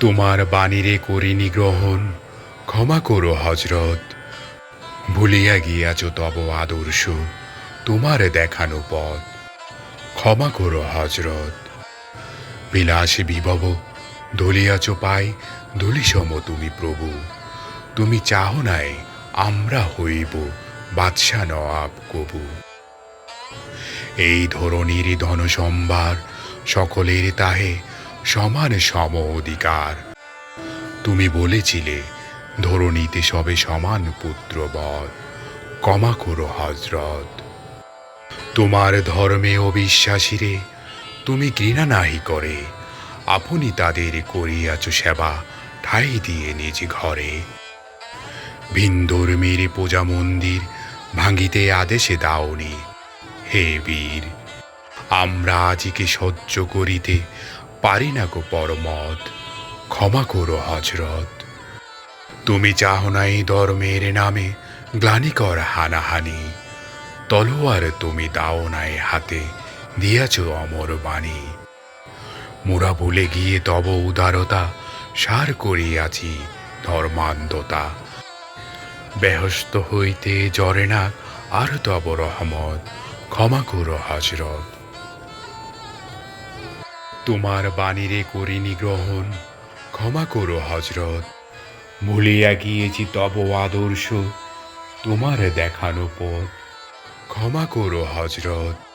তোমার বাণীরে করিনি গ্রহণ ক্ষমা করো হজরত ভুলিয়া গিয়াছ তব আদর্শ, তোমার দেখানো পথ। ক্ষমা করো হজরত বিলাসে বিভব ধলিয়াছ পাই ধুলিসম তুমি প্রভু। তুমি চাহ নাই, আমরা হইব বাদশা নওয়াব কবু। এই ধরনীর ধন সম্ভার সকলের তাহে সমান সম অধিকার। তুমি বলেছিলে, ধরণীতে সবে সমান পুত্রবধ ক্ষমা করো হজরত তোমার ধর্মে অবিশ্বাসীরে, তুমি ঘৃণা নাহি করে, আপনি তাদের করিয়াছ সেবা ঠাই দিয়ে নিজ ঘরে। ভিন ধর্মীর পূজা মন্দির ভাঙিতে আদেশে দাওনি, হে বীর, আমরা আজিকে সহ্য করিতে পারি না গো পরমত ক্ষমা করো হজরত তুমি চাহ নাই ধর্মের নামে গ্লানিকর হানাহানি, তলোয়ার তুমি দাও নাই হাতে, দিয়াছ অমর বাণী। মোরা ভুলে গিয়ে তব উদারতা, সার করিয়াছি ধর্মান্ধতা। ব্যহস্ত হইতে জরে না আর তব রহমত, ক্ষমা করো হজরত তোমার বাণীরে করিনি গ্রহণ ক্ষমা করো হজরত ভুলিয়া গিয়েছি তব আদর্শ। তোমার দেখানো পথ। ক্ষমা করো হজরত